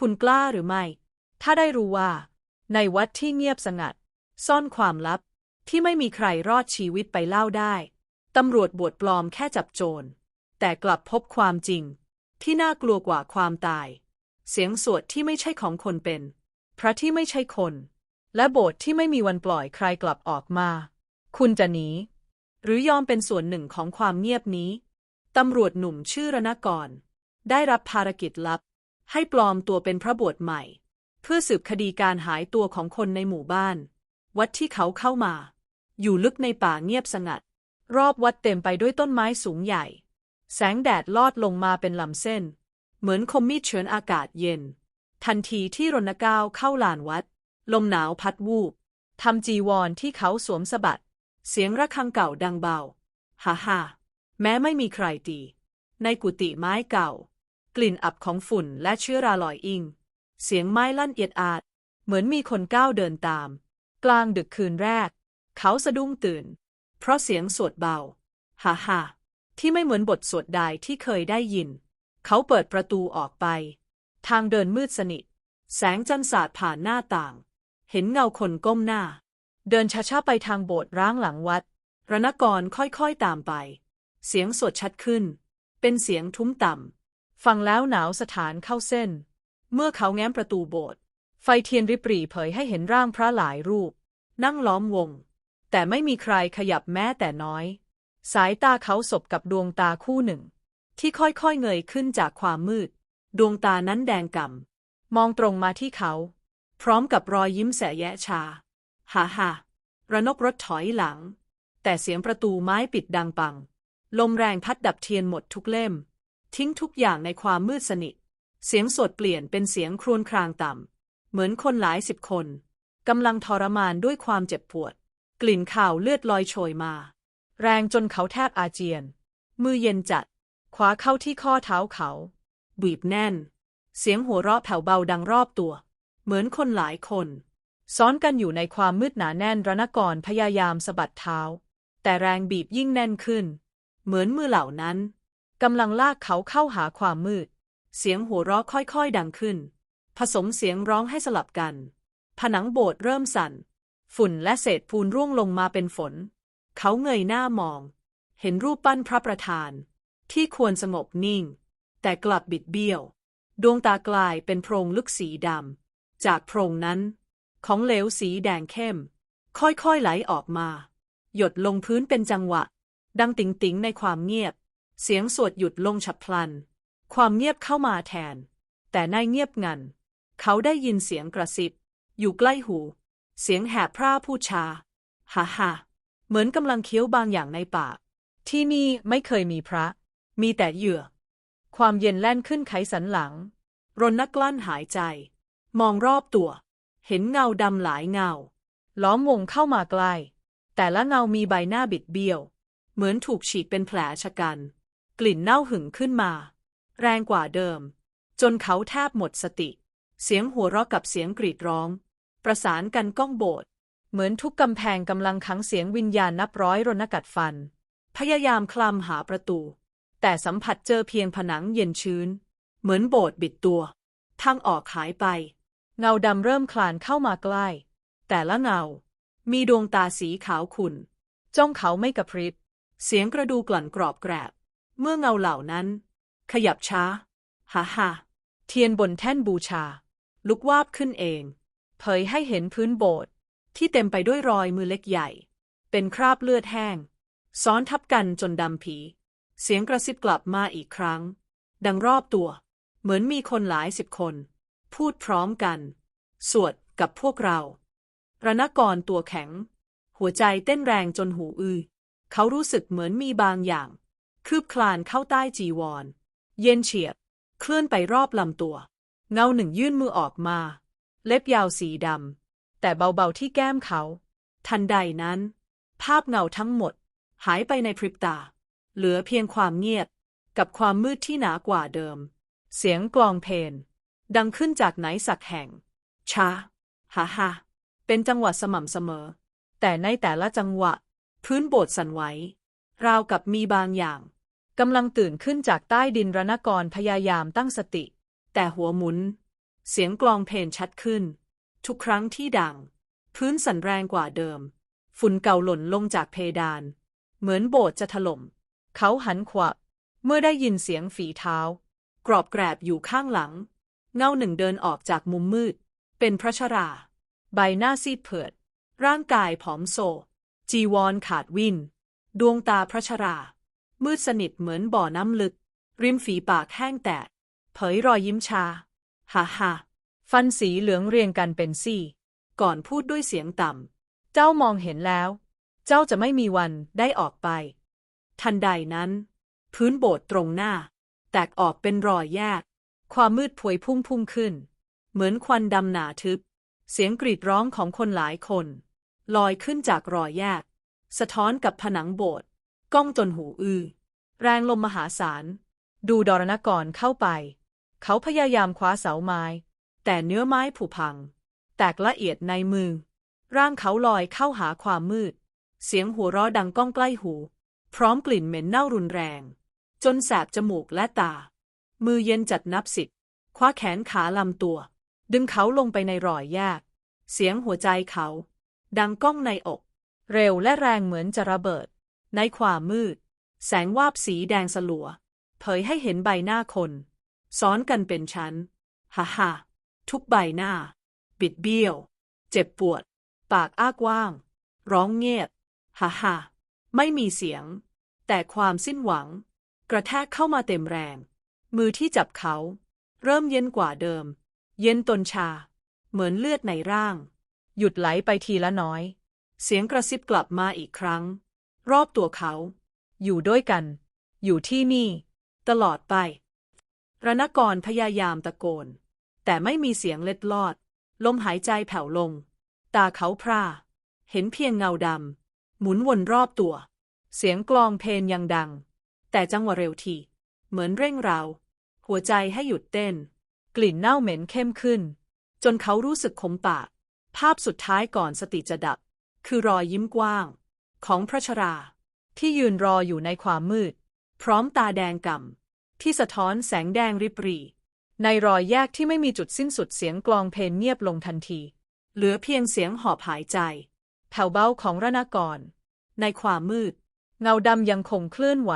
คุณกล้าหรือไม่ ถ้าได้รู้ว่า ในวัดที่เงียบสงัด ซ่อนความลับ ที่ไม่มีใครรอดชีวิตไปเล่าได้ ตำรวจบวชปลอมแค่จับโจร แต่กลับพบความจริง ที่น่ากลัวกว่าความตาย เสียงสวดที่ไม่ใช่ของคนเป็น พระที่ไม่ใช่คน และโบสถ์ที่ไม่มีวันปล่อยใครกลับออกมา คุณจะหนีหรือยอมเป็นส่วนหนึ่งของความเงียบนี้ ตำรวจหนุ่มชื่อรณกร ได้รับภารกิจลับ ให้ปลอมตัวเป็นพระบวชใหม่ เพื่อสืบคดีการหายตัวของคนในหมู่บ้าน วัดที่เขาเข้ามา อยู่ลึกในป่าเงียบสงัด รอบวัดเต็มไปด้วยต้นไม้สูงใหญ่ แสงแดดลอดลงมาเป็นลำเส้น เหมือนคมมีดเฉือนอากาศเย็น ทันทีที่รณก้าวเข้าลานวัด ลมหนาวพัดวูบทำจีวรที่เขาสวมสะบัด เสียงระฆังเก่าดังเบา ฮ่าฮ่าแม้ไม่มีใครตี ในกุฏิไม้เก่า กลิ่นอับของฝุ่นและเชื้อราลอยอิง เสียงไม้ลั่นเอียดอาด เหมือนมีคนก้าวเดินตาม กลางดึกคืนแรก เขาสะดุ้งตื่น เพราะเสียงสวดเบา ฮ่าฮ่าที่ไม่เหมือนบทสวดใดที่เคยได้ยิน เขาเปิดประตูออกไป ทางเดินมืดสนิท แสงจันทร์สาดผ่านหน้าต่าง เห็นเงาคนก้มหน้า เดินช้าๆไปทางโบสถ์ร้างหลังวัด รณกรค่อยๆตามไป เสียงสวดชัดขึ้น เป็นเสียงทุ้มต่ำ ฟังแล้วหนาวสถานเข้าเส้น เมื่อเขาแง้มประตูโบสถ์ไฟเทียนริบหรี่เผยให้เห็นร่างพระหลายรูป นั่งล้อมวง แต่ไม่มีใครขยับแม้แต่น้อย สายตาเขาสบกับดวงตาคู่หนึ่ง ที่ค่อยๆเงยขึ้นจากความมืด ดวงตานั้นแดงก่ำมองตรงมาที่เขา พร้อมกับรอยยิ้มแสแยะชาฮ่าฮ่าระนกรถถอยหลัง แต่เสียงประตูไม้ปิดดังปัง ลมแรงพัดดับเทียนหมดทุกเล่ม ทิ้งทุกอย่างในความมืดสนิท เสียงสดเปลี่ยนเป็นเสียงครวญครางต่ำ เหมือนคนหลายสิบคนกำลังทรมานด้วยความเจ็บปวด กลิ่นข่าวเลือดลอยโชยมา แรงจนเขาแทบอาเจียน มือเย็นจัดคว้าเข้าที่ข้อเท้าเขา บีบแน่น เสียงหัวเราะแผ่วเบาดังรอบตัว เหมือนคนหลายคน ซ้อนกันอยู่ในความมืดหนาแน่นรณกรพยายามสะบัดเท้า แต่แรงบีบยิ่งแน่นขึ้น เหมือนมือเหล่านั้น กำลังลากเขาเข้าหาความมืด เสียงหัวเราะค่อยๆ ดังขึ้น ผสมเสียงร้องให้สลับกัน ผนังโบสถ์เริ่มสั่น ฝุ่นและเศษปูนร่วงลงมาเป็นฝน เขาเงยหน้ามอง เห็นรูปปั้นพระประธาน ที่ควรสงบนิ่ง แต่กลับบิดเบี้ยว ดวงตากลายเป็นโพรงลึกสีดำ จากโพรงนั้น ของเหลวสีแดงเข้ม ค่อยๆไหลออกมา หยดลงพื้นเป็นจังหวะ ดังติ๋งๆในความเงียบ เสียงสวดหยุดลงฉับพลัน ความเงียบเข้ามาแทน แต่ในเงียบงัน เขาได้ยินเสียงกระซิบ อยู่ใกล้หู เสียงแหบพร่าพูดชาฮ่าฮ่าเหมือนกำลังเคี้ยวบางอย่างในปาก ที่นี่ไม่เคยมีพระ มีแต่เหยื่อ ความเย็นแล่นขึ้นไขสันหลัง รนนักกลั้นหายใจ มองรอบตัว เห็นเงาดำหลายเงา ล้อมวงเข้ามาใกล้ แต่ละเงามีใบหน้าบิดเบี้ยว เหมือนถูกฉีกเป็นแผลชะกัน กลิ่นเน่าหึงขึ้นมา แรงกว่าเดิม จนเขาแทบหมดสติ เสียงหัวเราะกับเสียงกรีดร้อง ประสานกันก้องโบสถ์เหมือนทุกกำแพงกำลังขังเสียงวิญญาณนับร้อยรนกัดฟัน พยายามคลำหาประตู แต่สัมผัสเจอเพียงผนังเย็นชื้น เหมือนโบสถ์บิดตัว ทางออกหายไป เงาดำเริ่มคลานเข้ามาใกล้ แต่ละเงา มีดวงตาสีขาวขุ่น จ้องเขาไม่กระพริบ เสียงกระดูกลั่นกรอบแกรบ เมื่อเงาเหล่านั้น ขยับช้าฮ่าฮ่าเทียนบนแท่นบูชา ลุกวาบขึ้นเอง เผยให้เห็นพื้นโบสถ์ที่เต็มไปด้วยรอยมือเล็กใหญ่ เป็นคราบเลือดแห้ง ซ้อนทับกันจนดำผี เสียงกระซิบกลับมาอีกครั้ง ดังรอบตัว เหมือนมีคนหลายสิบคน พูดพร้อมกัน สวดกับพวกเรารณกรตัวแข็ง หัวใจเต้นแรงจนหูอื้อเขารู้สึกเหมือนมีบางอย่าง คืบคลานเข้าใต้จีวร เย็นเฉียบ เคลื่อนไปรอบลำตัว เงาหนึ่งยื่นมือออกมา เล็บยาวสีดำ แต่เบาๆที่แก้มเขา ทันใดนั้น ภาพเงาทั้งหมด หายไปในพริบตา เหลือเพียงความเงียบ กับความมืดที่หนากว่าเดิม เสียงกลองเพลงดังขึ้นจากไหนสักแห่ง ช้าฮ่าฮ่าเป็นจังหวะสม่ำเสมอ แต่ในแต่ละจังหวะ พื้นโบสถ์สั่นไหว ราวกับมีบางอย่างกำลังตื่นขึ้นจากใต้ดินรณกรพยายามตั้งสติ แต่หัวหมุน เสียงกลองเพลงชัดขึ้น ทุกครั้งที่ดัง พื้นสั่นแรงกว่าเดิม ฝุ่นเก่าหล่นลงจากเพดาน เหมือนโบสถ์จะถล่ม เขาหันขวับ เมื่อได้ยินเสียงฝีเท้า กรอบแกรบอยู่ข้างหลัง เงาหนึ่งเดินออกจากมุมมืด เป็นพระชรา ใบหน้าซีดเผือด ร่างกายผอมโซ จีวรขาดวิน ดวงตาพระชรา มืดสนิทเหมือนบ่อน้ำลึก ริมฝีปากแห้งแตก เผยรอยยิ้มชา ฮ่าฮ่าฟันสีเหลืองเรียงกันเป็นซี่ ก่อนพูดด้วยเสียงต่ำ เจ้ามองเห็นแล้ว เจ้าจะไม่มีวันได้ออกไป ทันใดนั้น พื้นโบสถ์ตรงหน้า แตกออกเป็นรอยแยก ความมืดพวยพุ่งพุ่งขึ้น เหมือนควันดำหนาทึบ เสียงกรีดร้องของคนหลายคน ลอยขึ้นจากรอยแยก สะท้อนกับผนังโบสถ์ก้องจนหูอื้อแรงลมมหาศาล ดูดรณกรเข้าไป เขาพยายามคว้าเสาไม้ แต่เนื้อไม้ผุพัง แตกละเอียดในมือ ร่างเขาลอยเข้าหาความมืด เสียงหัวเราะดังก้องใกล้หู พร้อมกลิ่นเหม็นเน่ารุนแรง จนแสบจมูกและตา มือเย็นจัดนับสิบคว้าแขนขาลำตัว ดึงเขาลงไปในรอยแยก เสียงหัวใจเขา ดังก้องในอก เร็วและแรงเหมือนจะระเบิด ในความมืด แสงวาบสีแดงสลัว เผยให้เห็นใบหน้าคน ซ้อนกันเป็นชั้น ฮ่าฮ่าทุกใบหน้า บิดเบี้ยว เจ็บปวด ปากอ้ากว้าง ร้องเงียบ ฮ่าฮ่าไม่มีเสียง แต่ความสิ้นหวัง กระแทกเข้ามาเต็มแรง มือที่จับเขา เริ่มเย็นกว่าเดิม เย็นตนชา เหมือนเลือดในร่าง หยุดไหลไปทีละน้อย เสียงกระซิบกลับมาอีกครั้ง รอบตัวเขา อยู่ด้วยกัน อยู่ที่นี่ ตลอดไป รณกรพยายามตะโกน แต่ไม่มีเสียงเล็ดลอด ลมหายใจแผ่วลง ตาเขาพร่า เห็นเพียงเงาดำหมุนวนรอบตัว เสียงกลองเพลงยังดัง แต่จังหวะเร็วทีเหมือนเร่งเร้าหัวใจให้หยุดเต้น กลิ่นเน่าเหม็นเข้มขึ้น จนเขารู้สึกขมปาก ภาพสุดท้ายก่อนสติจะดับ คือรอยยิ้มกว้าง ของพระชรา ที่ยืนรออยู่ในความมืด พร้อมตาแดงก่ำที่สะท้อนแสงแดงริบหรีในรอยแยกที่ไม่มีจุดสิ้นสุดเสียงกลองเพลงเงียบลงทันที เหลือเพียงเสียงหอบหายใจ แผ่วเบาของรณกร ในความมืด เงาดำยังคงเคลื่อนไหว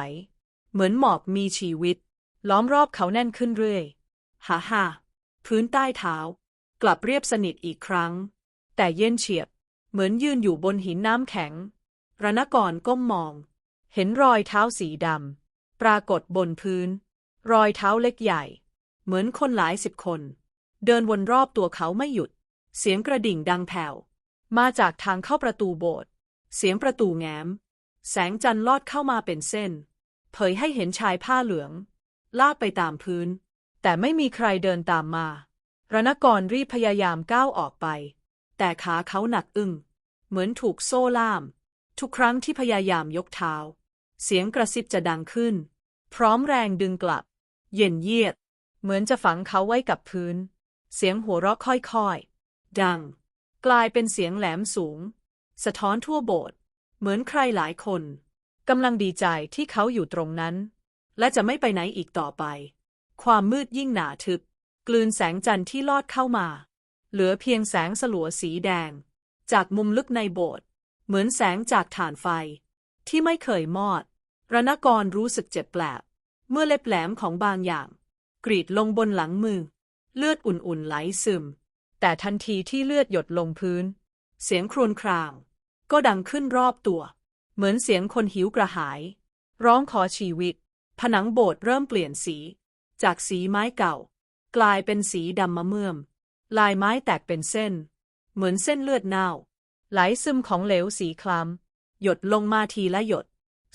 เหมือนหมอกมีชีวิต ล้อมรอบเขาแน่นขึ้นเรื่อยฮ่าฮ่าพื้นใต้เท้า กลับเรียบสนิทอีกครั้ง แต่เย็นเฉียบ เหมือนยืนอยู่บนหินน้ำแข็ง รณกรก้มมอง เห็นรอยเท้าสีดำ ปรากฏบนพื้น รอยเท้าเล็กใหญ่ เหมือนคนหลายสิบคน เดินวนรอบตัวเขาไม่หยุด เสียงกระดิ่งดังแผ่ว มาจากทางเข้าประตูโบสถ์ เสียงประตูแง้ม แสงจันทร์ลอดเข้ามาเป็นเส้น เผยให้เห็นชายผ้าเหลือง ลากไปตามพื้น แต่ไม่มีใครเดินตามมา รณกรรีบพยายามก้าวออกไป แต่ขาเขาหนักอึ้งเหมือนถูกโซ่ล่าม ทุกครั้งที่พยายามยกเท้า เสียงกระซิบจะดังขึ้น พร้อมแรงดึงกลับ เย็นเยียด เหมือนจะฝังเขาไว้กับพื้น เสียงหัวเราะค่อยๆ ดัง กลายเป็นเสียงแหลมสูง สะท้อนทั่วโบสถ์เหมือนใครหลายคนกำลังดีใจที่เขาอยู่ตรงนั้น และจะไม่ไปไหนอีกต่อไป ความมืดยิ่งหนาทึบ กลืนแสงจันทร์ที่ลอดเข้ามา เหลือเพียงแสงสลัวสีแดง จากมุมลึกในโบสถ์เหมือนแสงจากถ่านไฟ ที่ไม่เคยมอด รณกรรู้สึกเจ็บแปลบ เมื่อเล็บแหลมของบางอย่าง กรีดลงบนหลังมือ เลือดอุ่นๆไหลซึม แต่ทันทีที่เลือดหยดลงพื้น เสียงครวญคราง ก็ดังขึ้นรอบตัว เหมือนเสียงคนหิวกระหาย ร้องขอชีวิต ผนังโบสถ์เริ่มเปลี่ยนสี จากสีไม้เก่า กลายเป็นสีดำมะเมื่อม ลายไม้แตกเป็นเส้น เหมือนเส้นเลือดเน่า ไหลซึมของเหลวสีคล้ำ หยดลงมาทีละหยด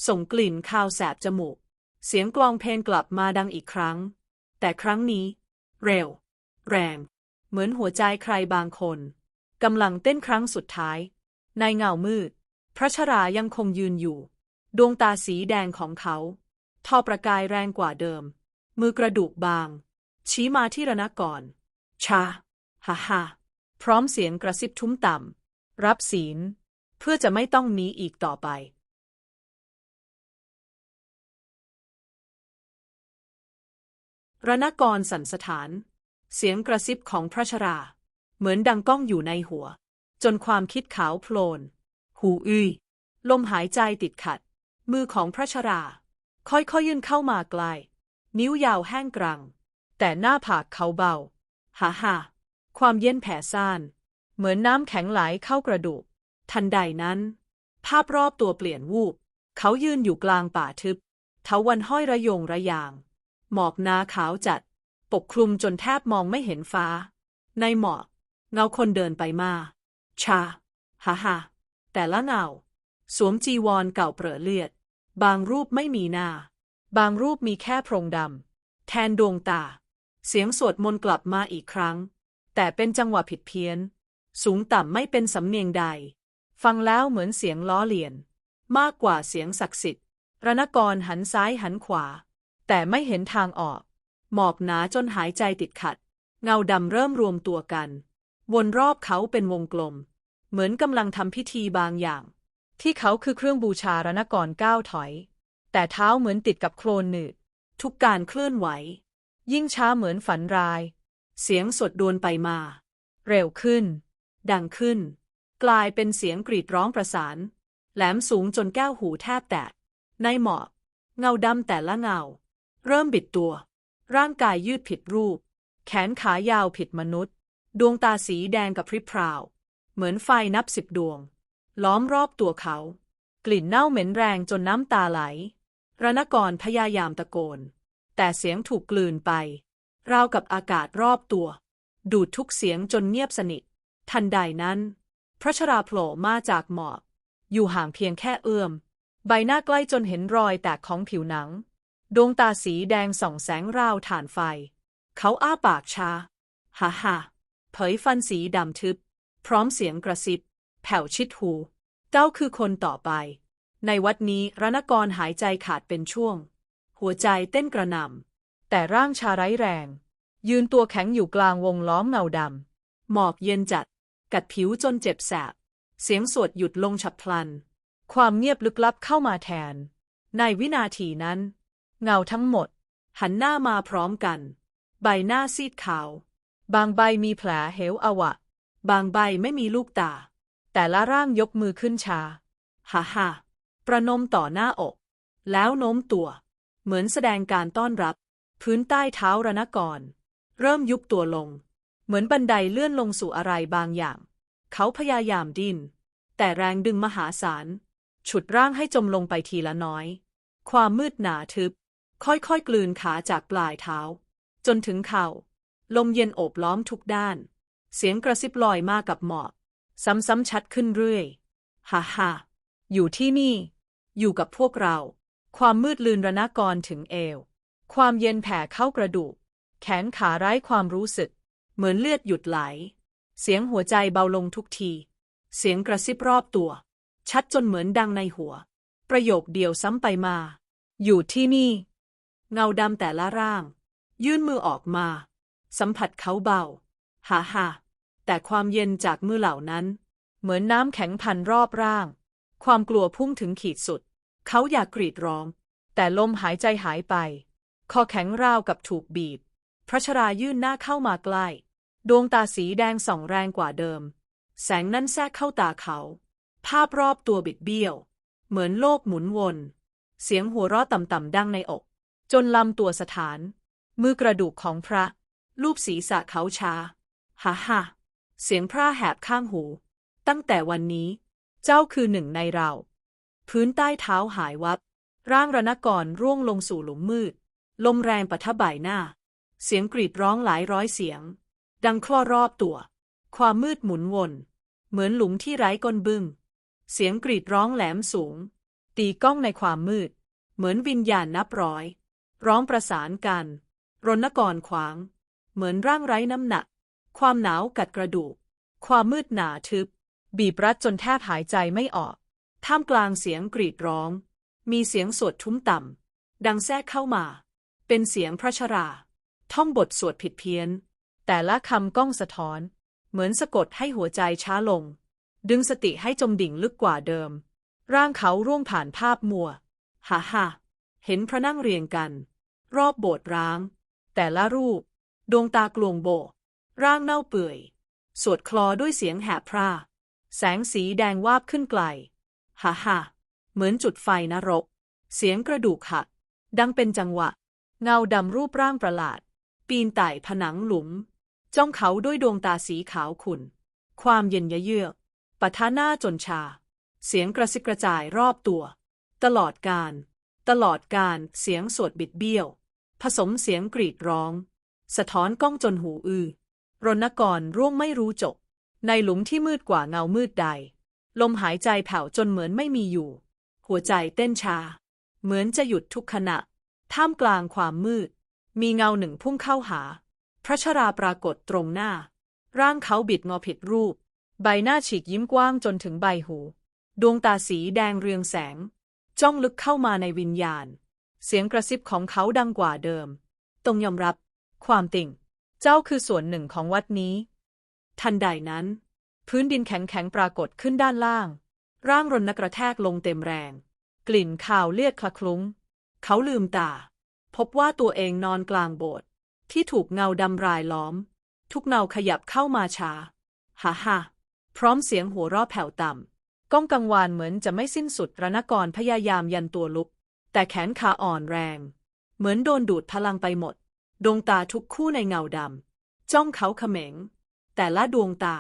ส่งกลิ่นคาวแสบจมูก เสียงกลองเพลงกลับมาดังอีกครั้ง แต่ครั้งนี้ เร็ว แรง เหมือนหัวใจใครบางคนกำลังเต้นครั้งสุดท้าย ในเงามืด พระชรายังคงยืนอยู่ ดวงตาสีแดงของเขาทอประกายแรงกว่าเดิม มือกระดูกบาง ชี้มาที่รณกรชา ฮ่าฮ่าพร้อมเสียงกระซิบทุ้มต่ำ รับศีล เพื่อจะไม่ต้องหนีอีกต่อไปรณกรสันสถาน เสียงกระซิบของพระชรา เหมือนดังก้องอยู่ในหัว จนความคิดขาวโพลน หูอื้อลมหายใจติดขัด มือของพระชรา ค่อยๆยื่นเข้ามาไกล นิ้วยาวแห้งกรัง แต่หน้าผากเขาเบา ฮ่าฮ่า ความเย็นแผ่ซ่าน เหมือนน้ำแข็งไหลเข้ากระดูก ทันใดนั้น ภาพรอบตัวเปลี่ยนวูบ เขายืนอยู่กลางป่าทึบเถาวันห้อยระยงระยาง หมอกหนาขาวจัด ปกคลุมจนแทบมองไม่เห็นฟ้า ในหมอก เงาคนเดินไปมา ชาฮ่าฮ่าแต่ละเงาสวมจีวรเก่าเปรอะเลือด บางรูปไม่มีหน้า บางรูปมีแค่โพรงดำ แทนดวงตา เสียงสวดมนต์กลับมาอีกครั้ง แต่เป็นจังหวะผิดเพี้ยน สูงต่ำไม่เป็นสำเนียงใด ฟังแล้วเหมือนเสียงล้อเลียน มากกว่าเสียงศักดิ์สิทธิ์รณกรหันซ้ายหันขวา แต่ไม่เห็นทางออก หมอกหนาจนหายใจติดขัด เงาดำเริ่มรวมตัวกัน วนรอบเขาเป็นวงกลม เหมือนกำลังทำพิธีบางอย่าง ที่เขาคือเครื่องบูชารณกรก้าวถอย แต่เท้าเหมือนติดกับโคลนหนืด ทุกการเคลื่อนไหว ยิ่งช้าเหมือนฝันร้าย เสียงสดดวนไปมา เร็วขึ้น ดังขึ้น กลายเป็นเสียงกรีดร้องประสาน แหลมสูงจนแก้วหูแทบแตก ในหมอกเงาดำแต่ละเงา เริ่มบิดตัว ร่างกายยืดผิดรูป แขนขายาวผิดมนุษย์ ดวงตาสีแดงกับพริบพราว เหมือนไฟนับสิบดวง ล้อมรอบตัวเขา กลิ่นเน่าเหม็นแรงจนน้ำตาไหล รณกรพยายามตะโกน แต่เสียงถูกกลืนไป ราวกับอากาศรอบตัว ดูดทุกเสียงจนเงียบสนิท ทันใดนั้น พระชราโผล่มาจากหมอกอยู่ห่างเพียงแค่เอื้อม ใบหน้าใกล้จนเห็นรอยแตกของผิวหนัง ดวงตาสีแดงส่องแสงราวถ่านไฟ เขาอ้าปากชาฮ่าฮ่าเผยฟันสีดำทึบ พร้อมเสียงกระซิบ แผ่วชิดหู เจ้าคือคนต่อไป ในวัดนี้รณกรหายใจขาดเป็นช่วง หัวใจเต้นกระหน่ำ แต่ร่างชาไร้แรง ยืนตัวแข็งอยู่กลางวงล้อมเงาดำ หมอกเย็นจัด กัดผิวจนเจ็บแสบ เสียงสวดหยุดลงฉับพลัน ความเงียบลึกลับเข้ามาแทน ในวินาทีนั้น เงาทั้งหมด หันหน้ามาพร้อมกัน ใบหน้าซีดขาว บางใบมีแผลเหวอวะ บางใบไม่มีลูกตา แต่ละร่างยกมือขึ้นชาฮ่าฮ่าประนมต่อหน้าอก แล้วโน้มตัว เหมือนแสดงการต้อนรับ พื้นใต้เท้ารณกรเริ่มยุบตัวลง เหมือนบันไดเลื่อนลงสู่อะไรบางอย่าง เขาพยายามดิ้น แต่แรงดึงมหาศาล ฉุดร่างให้จมลงไปทีละน้อย ความมืดหนาทึบ ค่อยๆกลืนขาจากปลายเท้า จนถึงเข่า ลมเย็นโอบล้อมทุกด้าน เสียงกระซิบลอยมากับหมอกซ้ำๆชัดขึ้นเรื่อยฮ่าฮ่าอยู่ที่นี่ อยู่กับพวกเรา ความมืดลืนระนากรถึงเอว ความเย็นแผ่เข้ากระดูก แขนขาไร้ความรู้สึก เหมือนเลือดหยุดไหล เสียงหัวใจเบาลงทุกที เสียงกระซิบรอบตัว ชัดจนเหมือนดังในหัว ประโยคเดียวซ้ำไปมา อยู่ที่นี่ เงาดำแต่ละร่าง ยื่นมือออกมา สัมผัสเขาเบาฮ่าฮ่าแต่ความเย็นจากมือเหล่านั้น เหมือนน้ำแข็งพันรอบร่าง ความกลัวพุ่งถึงขีดสุด เขาอยากกรีดร้อง แต่ลมหายใจหายไป คอแข็งราวกับถูกบีบ พระชรายื่นหน้าเข้ามาใกล้ ดวงตาสีแดงส่องแรงกว่าเดิม แสงนั้นแทรกเข้าตาเขา ภาพรอบตัวบิดเบี้ยว เหมือนโลกหมุนวน เสียงหัวเราะต่ำๆดังในอก จนลำตัวสถาน มือกระดูกของพระลูบศีรษะเขาช้าฮ่าฮ่าเสียงพระแหบข้างหู ตั้งแต่วันนี้ เจ้าคือหนึ่งในเรา พื้นใต้เท้าหายวับ ร่างรณกรร่วงลงสู่หลุมมืด ลมแรงปะทะบ่ายหน้า เสียงกรีดร้องหลายร้อยเสียง ดังคลอรอบตัว ความมืดหมุนวน เหมือนหลุมที่ไร้ก้นบึ้ง เสียงกรีดร้องแหลมสูง ตีก้องในความมืด เหมือนวิญญาณนับร้อย ร้องประสานกันรณกรขวาง เหมือนร่างไร้น้ำหนัก ความหนาวกัดกระดูก ความมืดหนาทึบ บีบรัดจนแทบหายใจไม่ออก ท่ามกลางเสียงกรีดร้อง มีเสียงสวดทุ้มต่ำ ดังแทรกเข้ามา เป็นเสียงพระชรา ท่องบทสวดผิดเพี้ยน แต่ละคำก้องสะท้อน เหมือนสะกดให้หัวใจช้าลง ดึงสติให้จมดิ่งลึกกว่าเดิม ร่างเขาร่วงผ่านภาพมัวฮ่าฮ่าเห็นพระนั่งเรียงกัน รอบโบสถ์ร้าง แต่ละรูป ดวงตากลวงโบ ร่างเน่าเปื่อย สวดคลอด้วยเสียงแหบพร่า แสงสีแดงวาบขึ้นไกลฮ่าฮ่าเหมือนจุดไฟนรก เสียงกระดูกหัก ดังเป็นจังหวะ เงาดำรูปร่างประหลาด ปีนไต่ผนังหลุม จ้องเขาด้วยดวงตาสีขาวขุ่น ความเย็นยะเยือกปะทะหน้าจนชา เสียงกระซิบกระจายรอบตัว ตลอดการ ตลอดการเสียงสวดบิดเบี้ยว ผสมเสียงกรีดร้อง สะท้อนก้องจนหูอื้อรณกรร่วงไม่รู้จบ ในหลุมที่มืดกว่าเงามืดใด ลมหายใจแผ่วจนเหมือนไม่มีอยู่ หัวใจเต้นชา เหมือนจะหยุดทุกขณะ ท่ามกลางความมืด มีเงาหนึ่งพุ่งเข้าหา พระชราปรากฏตรงหน้า ร่างเขาบิดงอผิดรูป ใบหน้าฉีกยิ้มกว้างจนถึงใบหู ดวงตาสีแดงเรืองแสง จ้องลึกเข้ามาในวิญญาณ เสียงกระซิบของเขาดังกว่าเดิมต้องยอมรับ ความติ่ง เจ้าคือส่วนหนึ่งของวัดนี้ ทันใดนั้น พื้นดินแข็งๆปรากฏขึ้นด้านล่าง ร่างรนกระแทกลงเต็มแรง กลิ่นข่าวเลียดคละคลุ้ง เขาลืมตา พบว่าตัวเองนอนกลางโบสถ์ที่ถูกเงาดำรายล้อม ทุกเงาขยับเข้ามาช้าฮ่าฮ่าพร้อมเสียงหัวเราะแผ่วต่ำก้องกังวานเหมือนจะไม่สิ้นสุดรณกรพยายามยันตัวลุก แต่แขนขาอ่อนแรง เหมือนโดนดูดพลังไปหมด ดวงตาทุกคู่ในเงาดำจ้องเขาเขม็ง แต่ละดวงตา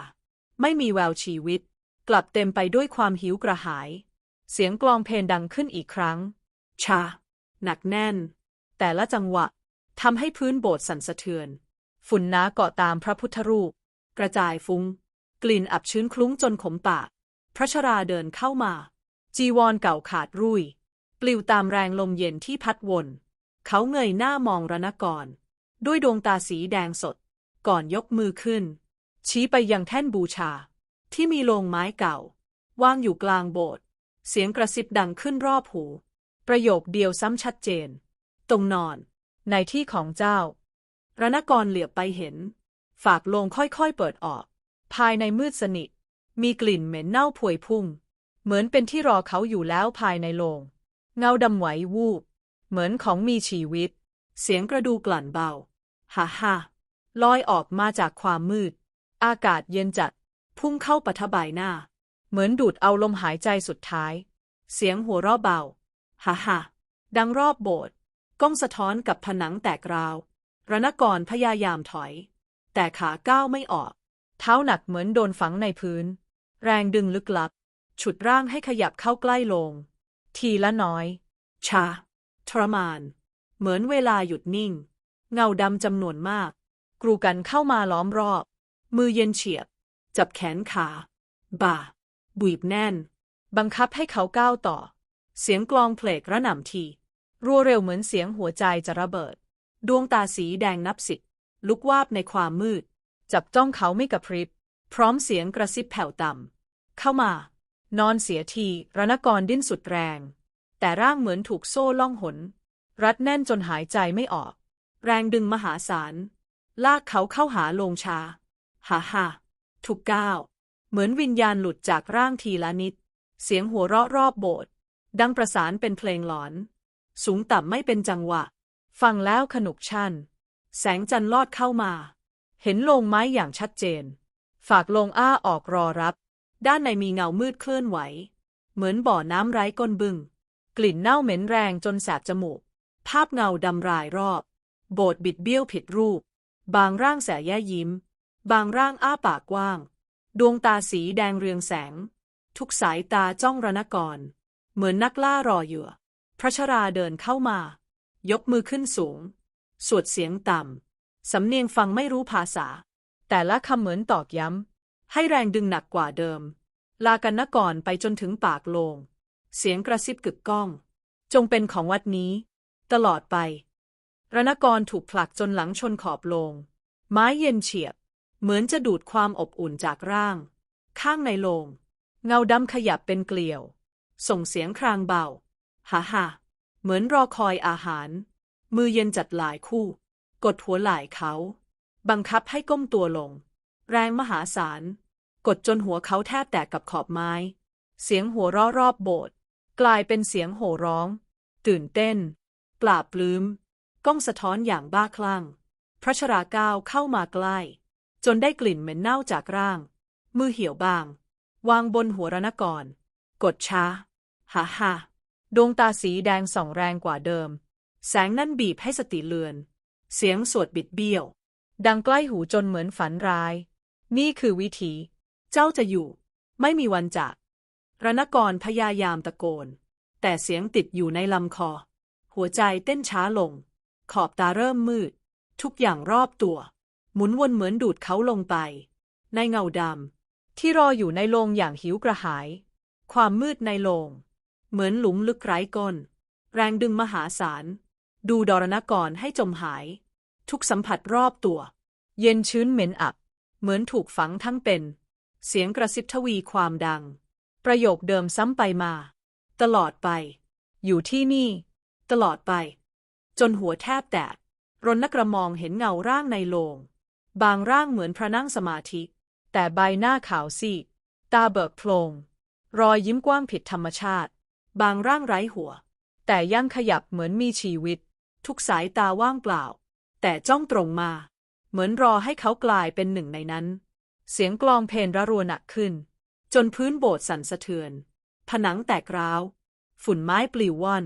ไม่มีแววชีวิต กลับเต็มไปด้วยความหิวกระหาย เสียงกลองเพลงดังขึ้นอีกครั้ง ชา หนักแน่น แต่ละจังหวะทำให้พื้นโบสถ์สั่นสะเทือน ฝุ่นหนาเกาะตามพระพุทธรูป กระจายฟุง้ง กลิ่นอับชื้นคลุ้งจนขมปาก พระชราเดินเข้ามา จีวรเก่าขาดรุ่ย ปลิวตามแรงลมเย็นที่พัดวน เขาเงยหน้ามองรณกร ด้วยดวงตาสีแดงสด ก่อนยกมือขึ้น ชี้ไปยังแท่นบูชา ที่มีโลงไม้เก่า วางอยู่กลางโบสถ์เสียงกระซิบดังขึ้นรอบหู ประโยคเดียวซ้ำชัดเจน ตรงนอน ในที่ของเจ้ารณกรเหลียบไปเห็น ฝากโลงค่อยๆเปิดออก ภายในมืดสนิท มีกลิ่นเหม็นเน่าพวยพุ่ง เหมือนเป็นที่รอเขาอยู่แล้วภายในโลงเงาดำไหววูบ เหมือนของมีชีวิต เสียงกระดูกลั่นเบาฮ่าฮ่าลอยออกมาจากความมืด อากาศเย็นจัด พุ่งเข้าปะทะบายหน้า เหมือนดูดเอาลมหายใจสุดท้าย เสียงหัวเราะเบา ฮ่าฮ่าดังรอบโบสถ์ก้องสะท้อนกับผนังแตกราวรณกรพยายามถอย แต่ขาก้าวไม่ออก เท้าหนักเหมือนโดนฝังในพื้น แรงดึงลึกลับ ฉุดร่างให้ขยับเข้าใกล้ลง ทีละน้อย ชา ทรมาน เหมือนเวลาหยุดนิ่ง เงาดำจำนวนมาก กรูกันเข้ามาล้อมรอบ มือเย็นเฉียบ จับแขนขา บ่าบีบแน่น บังคับให้เขาก้าวต่อ เสียงกลองเพลกระหน่ำที รัวเร็วเหมือนเสียงหัวใจจะระเบิด ดวงตาสีแดงนับสิบลุกวาบในความมืด จับจ้องเขาไม่กระพริบ พร้อมเสียงกระซิบแผ่วต่ำเข้ามา นอนเสียทีรณกรดิ้นสุดแรง แต่ร่างเหมือนถูกโซ่ล่องหน รัดแน่นจนหายใจไม่ออก แรงดึงมหาศาล ลากเขาเข้าหาโลงชาฮ่าฮ่าทุกก้าว เหมือนวิญญาณหลุดจากร่างทีละนิด เสียงหัวเราะรอบโบสถ์ ดังประสานเป็นเพลงหลอน สูงต่ำไม่เป็นจังหวะ ฟังแล้วขนุกชัน แสงจันทร์ลอดเข้ามา เห็นโลงไม้อย่างชัดเจน ฝากโลงอ้าออกรอรับ ด้านในมีเงามืดเคลื่อนไหว เหมือนบ่อน้ำไร้ก้นบึงกลิ่นเน่าเหม็นแรงจนแสบจมูก ภาพเงาดำรายรอบ โบสถ์บิดเบี้ยวผิดรูป บางร่างแสแย่ยิ้ม บางร่างอ้าปากกว้าง ดวงตาสีแดงเรืองแสง ทุกสายตาจ้องรณกร เหมือนนักล่ารอเหยื่อ พระชราเดินเข้ามา ยกมือขึ้นสูง สวดเสียงต่ำ สำเนียงฟังไม่รู้ภาษา แต่ละคำเหมือนตอกย้ำ ให้แรงดึงหนักกว่าเดิม ลากันนกรไปจนถึงปากโลง เสียงกระซิบกึกก้อง จงเป็นของวัดนี้ ตลอดไปรณกรถูกผลักจนหลังชนขอบโลง ไม้เย็นเฉียบ เหมือนจะดูดความอบอุ่นจากร่าง ข้างในโลง เงาดำขยับเป็นเกลียว ส่งเสียงครางเบาฮ่าฮ่าเหมือนรอคอยอาหาร มือเย็นจัดหลายคู่ กดหัวไหล่เขา บังคับให้ก้มตัวลง แรงมหาศาล กดจนหัวเขาแทบแตกกับขอบไม้ เสียงหัวราะรอบโบสถ์กลายเป็นเสียงโห่ร้อง ตื่นเต้นปราบลืม ก้องสะท้อนอย่างบ้าคลั่ง พระชราก้าวเข้ามาใกล้ จนได้กลิ่นเหม็นเน่าจากร่าง มือเหี่ยวบาง วางบนหัวรณกร กดช้า ฮ่าฮ่าดวงตาสีแดงส่องแรงกว่าเดิม แสงนั่นบีบให้สติเลือน เสียงสวดบิดเบี้ยว ดังใกล้หูจนเหมือนฝันร้าย นี่คือวิธี เจ้าจะอยู่ ไม่มีวันจากรณกรพยายามตะโกน แต่เสียงติดอยู่ในลำคอ หัวใจเต้นช้าลง ขอบตาเริ่มมืด ทุกอย่างรอบตัว หมุนวนเหมือนดูดเขาลงไป ในเงาดำที่รออยู่ในโลงอย่างหิวกระหาย ความมืดในโลง เหมือนหลุมลึกไร้ก้น แรงดึงมหาศาล ดูดรณกรให้จมหาย ทุกสัมผัสรอบตัว เย็นชื้นเหม็นอับ เหมือนถูกฝังทั้งเป็น เสียงกระซิบทวีความดัง ประโยคเดิมซ้ำไปมา ตลอดไป อยู่ที่นี่ ตลอดไป จนหัวแทบแตกรนนักระมองเห็นเงาร่างในโลง บางร่างเหมือนพระนั่งสมาธิ แต่ใบหน้าขาวซีดตาเบิกโพลงรอยยิ้มกว้างผิดธรรมชาติ บางร่างไร้หัว แต่ยังขยับเหมือนมีชีวิต ทุกสายตาว่างเปล่า แต่จ้องตรงมา เหมือนรอให้เขากลายเป็นหนึ่งในนั้น เสียงกลองเพลงระรัวหนักขึ้น จนพื้นโบสถ์สั่นสะเทือน ผนังแตกร้าว ฝุ่นไม้ปลิวว่อน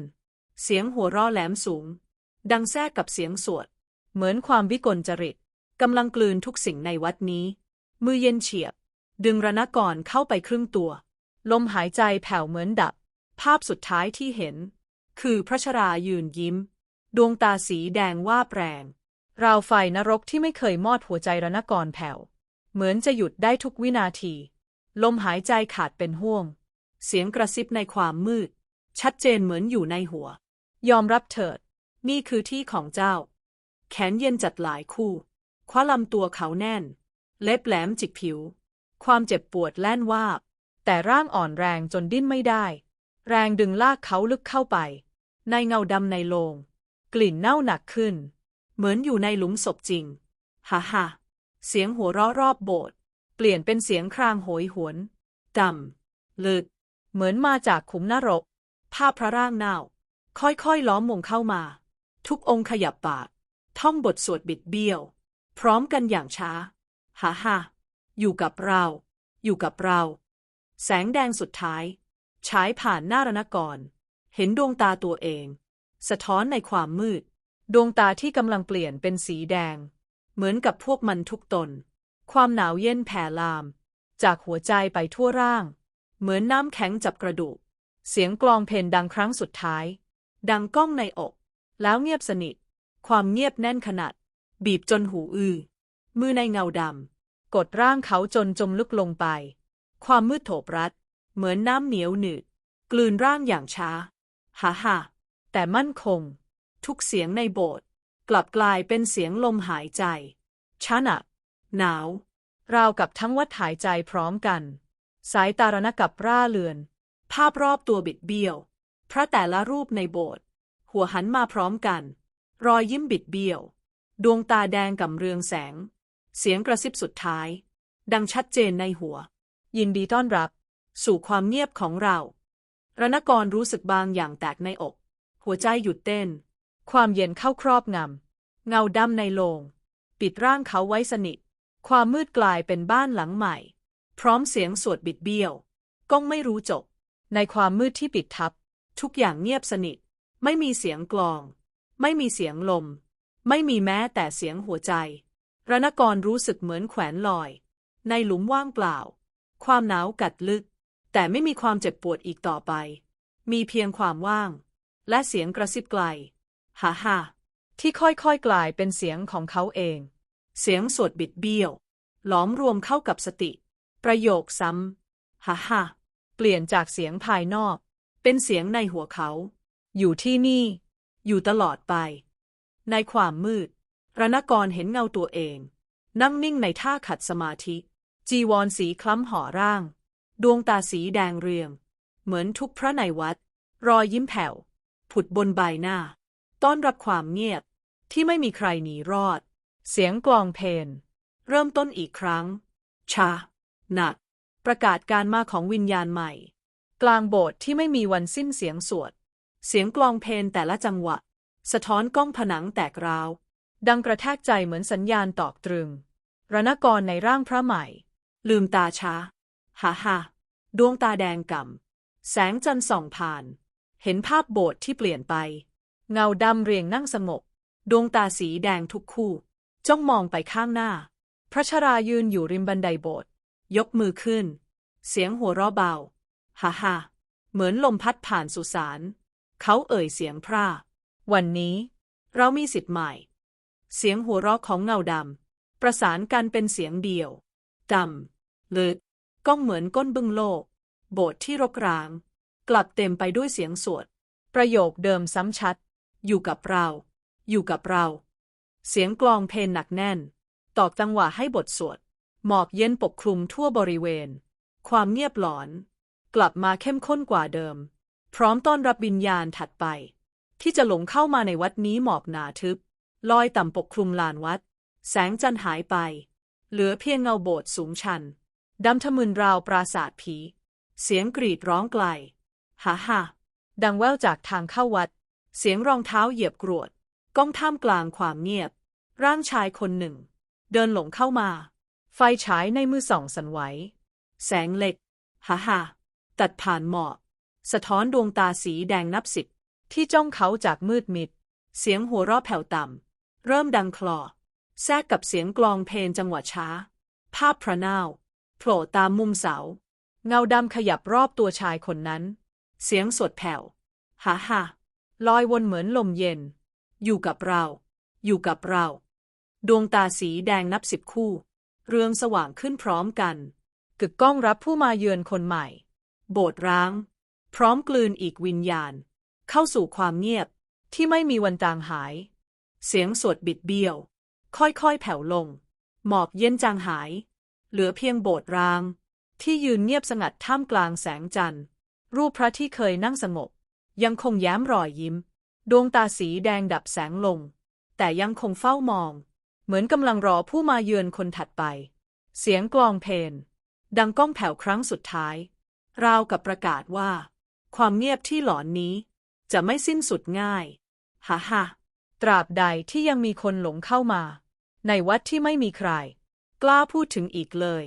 เสียงหัวเราะแหลมสูง ดังแทรกกับเสียงสวด เหมือนความวิกลจริตกำลังกลืนทุกสิ่งในวัดนี้ มือเย็นเฉียบ ดึงรณกรเข้าไปครึ่งตัว ลมหายใจแผ่วเหมือนดับ ภาพสุดท้ายที่เห็น คือพระชรายืนยิ้ม ดวงตาสีแดงว่าแปรงราวไฟนรกที่ไม่เคยมอดหัวใจรณกรแผ่ว เหมือนจะหยุดได้ทุกวินาที ลมหายใจขาดเป็นห่วง เสียงกระซิบในความมืด ชัดเจนเหมือนอยู่ในหัว ยอมรับเถิด นี่คือที่ของเจ้า แขนเย็นจัดหลายคู่ คว้าลำตัวเขาแน่น เล็บแหลมจิกผิว ความเจ็บปวดแล่นวาบ แต่ร่างอ่อนแรงจนดิ้นไม่ได้ แรงดึงลากเขาลึกเข้าไป ในเงาดำในโลง กลิ่นเน่าหนักขึ้น เหมือนอยู่ในหลุมศพจริงฮ่าฮ่าเสียงหัวเราะรอบโบสถ์เปลี่ยนเป็นเสียงครางโหยหวนดำลึก เหมือนมาจากขุมนรก ภาพพระร่างเน่า ค่อยๆล้อมวงเข้ามา ทุกองค์ขยับปาก ท่องบทสวดบิดเบี้ยว พร้อมกันอย่างช้าฮ่าฮ่าอยู่กับเรา อยู่กับเรา แสงแดงสุดท้าย ฉายผ่านหน้ารณกร เห็นดวงตาตัวเอง สะท้อนในความมืด ดวงตาที่กำลังเปลี่ยนเป็นสีแดง เหมือนกับพวกมันทุกตน ความหนาวเย็นแผ่ลาม จากหัวใจไปทั่วร่าง เหมือนน้ำแข็งจับกระดูก เสียงกลองเพลงดังครั้งสุดท้าย ดังก้องในอก แล้วเงียบสนิท ความเงียบแน่นขนาด บีบจนหูอื้อมือในเงาดำกดร่างเขาจนจมลึกลงไป ความมืดโถบรัด เหมือนน้ำเหนียวหนืด กลืนร่างอย่างช้าฮ่าฮ่าแต่มั่นคง ทุกเสียงในโบสถ์กลับกลายเป็นเสียงลมหายใจช้าหนักหนาว ราวกับทั้งวัดหายใจพร้อมกัน สายตารณกับร่าเลือน ภาพรอบตัวบิดเบี้ยว พระแต่ละรูปในโบสถ์หัวหันมาพร้อมกัน รอยยิ้มบิดเบี้ยว ดวงตาแดงกับเรืองแสง เสียงกระซิบสุดท้าย ดังชัดเจนในหัว ยินดีต้อนรับ สู่ความเงียบของเรา รณกรรู้สึกบางอย่างแตกในอก หัวใจหยุดเต้น ความเย็นเข้าครอบงำ เงาดำในโลง ปิดร่างเขาไว้สนิท ความมืดกลายเป็นบ้านหลังใหม่ พร้อมเสียงสวดบิดเบี้ยว ก้องไม่รู้จบ ในความมืดที่ปิดทับ ทุกอย่างเงียบสนิท ไม่มีเสียงกลอง ไม่มีเสียงลม ไม่มีแม้แต่เสียงหัวใจ รณกรรู้สึกเหมือนแขวนลอย ในหลุมว่างเปล่า ความหนาวกัดลึก แต่ไม่มีความเจ็บปวดอีกต่อไป มีเพียงความว่าง และเสียงกระซิบไกลฮ่าฮ่าที่ค่อยๆกลายเป็นเสียงของเขาเอง เสียงสวดบิดเบี้ยว หลอมรวมเข้ากับสติ ประโยคซ้ำฮ่าฮ่าเปลี่ยนจากเสียงภายนอก เป็นเสียงในหัวเขา อยู่ที่นี่ อยู่ตลอดไป ในความมืด รณกรเห็นเงาตัวเอง นั่งนิ่งในท่าขัดสมาธิ จีวรสีคล้ำห่อร่าง ดวงตาสีแดงเรืองเหมือนทุกพระในวัด รอยยิ้มแผ่ว ผุดบนใบหน้า ต้อนรับความเงียบ ที่ไม่มีใครหนีรอด เสียงกลองเพลงเริ่มต้นอีกครั้ง ชา หนัก ประกาศการมาของวิญญาณใหม่ กลางโบสถ์ที่ไม่มีวันสิ้นเสียงสวด เสียงกลองเพลงแต่ละจังหวะ สะท้อนก้องผนังแตกร้าว ดังกระแทกใจเหมือนสัญญาณตอกตรึงรณกรในร่างพระใหม่ ลืมตาช้า ฮ่าฮ่าดวงตาแดงก่ำแสงจันทร์ส่องผ่าน เห็นภาพโบสถ์ที่เปลี่ยนไป เงาดำเรียงนั่งสงบดวงตาสีแดงทุกคู่ จ้องมองไปข้างหน้า พระชรายืนอยู่ริมบันไดโบสถ์ยกมือขึ้น เสียงหัวเราะเบาฮ่าฮ่าเหมือนลมพัดผ่านสุสานเขาเอ่ยเสียงพร่า วันนี้เรามีสิทธิ์ใหม่ เสียงหัวเราะของเงาดำประสานกันเป็นเสียงเดียวดำลึก ก้องเหมือนก้นบึ้งโลก โบสถ์ที่รกร้าง กลับเต็มไปด้วยเสียงสวด ประโยคเดิมซ้ำชัด อยู่กับเรา อยู่กับเรา เสียงกลองเพลงหนักแน่น ตอกจังหวะให้บทสวด หมอกเย็นปกคลุมทั่วบริเวณ ความเงียบหลอน กลับมาเข้มข้นกว่าเดิม พร้อมต้อนรับวิญญาณถัดไป ที่จะหลงเข้ามาในวัดนี้หมอกหนาทึบ ลอยต่ำปกคลุมลานวัด แสงจันทร์หายไป เหลือเพียงเงาโบสถ์สูงชัน ดำทะมึนราวปราสาทผี เสียงกรีดร้องไกลฮ่าฮ่าดังแว่วจากทางเข้าวัด เสียงรองเท้าเหยียบกรวด ก้องท่ามกลางความเงียบ ร่างชายคนหนึ่ง เดินหลงเข้ามา ไฟฉายในมือส่องสันไหว แสงเหล็กฮ่าฮ่าตัดผ่านหมอกสะท้อนดวงตาสีแดงนับสิบ ที่จ้องเขาจากมืดมิด เสียงหัวเราะแผ่วต่ำ เริ่มดังคลอ แทรกกับเสียงกลองเพลงจังหวะช้า ภาพพระนาว โผล่ตามมุมเสา เงาดำขยับรอบตัวชายคนนั้น เสียงสดแผ่วฮ่าฮ่าลอยวนเหมือนลมเย็น อยู่กับเรา อยู่กับเรา ดวงตาสีแดงนับสิบคู่ เรืองสว่างขึ้นพร้อมกัน กึกก้องรับผู้มาเยือนคนใหม่ โบสถ์ร้าง พร้อมกลืนอีกวิญญาณ เข้าสู่ความเงียบที่ไม่มีวันจางหาย เสียงสวดบิดเบี้ยว ค่อยๆแผ่วลง หมอกเย็นจางหาย เหลือเพียงโบสถ์ร้าง ที่ยืนเงียบสงัดท่ามกลางแสงจันทร์ รูปพระที่เคยนั่งสงบ ยังคงแย้มรอยยิ้ม ดวงตาสีแดงดับแสงลง แต่ยังคงเฝ้ามอง เหมือนกำลังรอผู้มาเยือนคนถัดไป เสียงกลองเพลงดังก้องแผ่วครั้งสุดท้าย ราวกับประกาศว่า ความเงียบที่หลอนนี้ จะไม่สิ้นสุดง่ายฮ่าฮ่าตราบใดที่ยังมีคนหลงเข้ามา ในวัดที่ไม่มีใคร กล้าพูดถึงอีกเลย